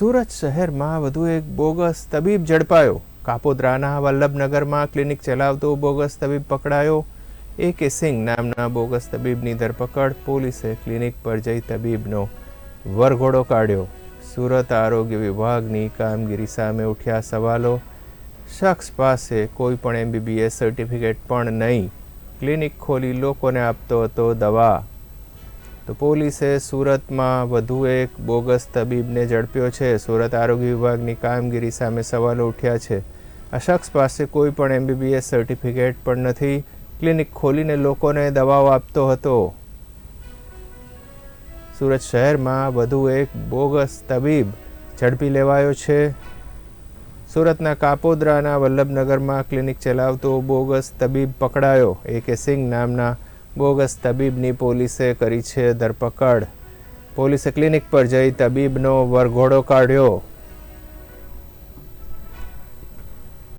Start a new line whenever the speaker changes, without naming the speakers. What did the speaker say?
સુરત શહેરમાં વધુ એક બોગસ તબીબ ઝડપાયો. કાપોદ્રાના વલ્લભનગરમાં ક્લિનિક ચલાવતો બોગસ તબીબ પકડાયો. એ કે સિંઘ નામના બોગસ તબીબની ધરપકડ પોલીસે ક્લિનિક પર જઈ તબીબનો વરઘોડો કાઢ્યો. સુરત આરોગ્ય વિભાગની કામગીરી સામે ઉઠ્યા સવાલો. શખ્સ પાસે કોઈ પણ એમબીબીએસ સર્ટિફિકેટ પણ નહીં. ક્લિનિક ખોલી લોકોને આપતો હતો દવા. તો પોલીસે સુરતમાં વધુ એક બોગસ તબીબને ઝડપ્યો છે. સુરત આરોગ્ય વિભાગની કામગીરી સામે સવાલો ઉઠ્યા છે. આ શખ્સ પાસે કોઈ પણ એમબીબીએસ સર્ટિફિકેટ પણ નથી. ક્લિનિક ખોલીને લોકોને દવાઓ આપતો હતો. સુરત શહેરમાં વધુ એક બોગસ તબીબ ઝડપી લેવાયો છે. સુરતના કાપોદ્રાના વલ્લભનગરમાં ક્લિનિક ચલાવતો બોગસ તબીબ પકડાયો. એ કે સિંઘ નામના બોગસ તબીબની પોલીસે કરી છે ધરપકડ. પોલીસે ક્લિનિક પર જઈ તબીબનો વરઘોડો કાઢ્યો.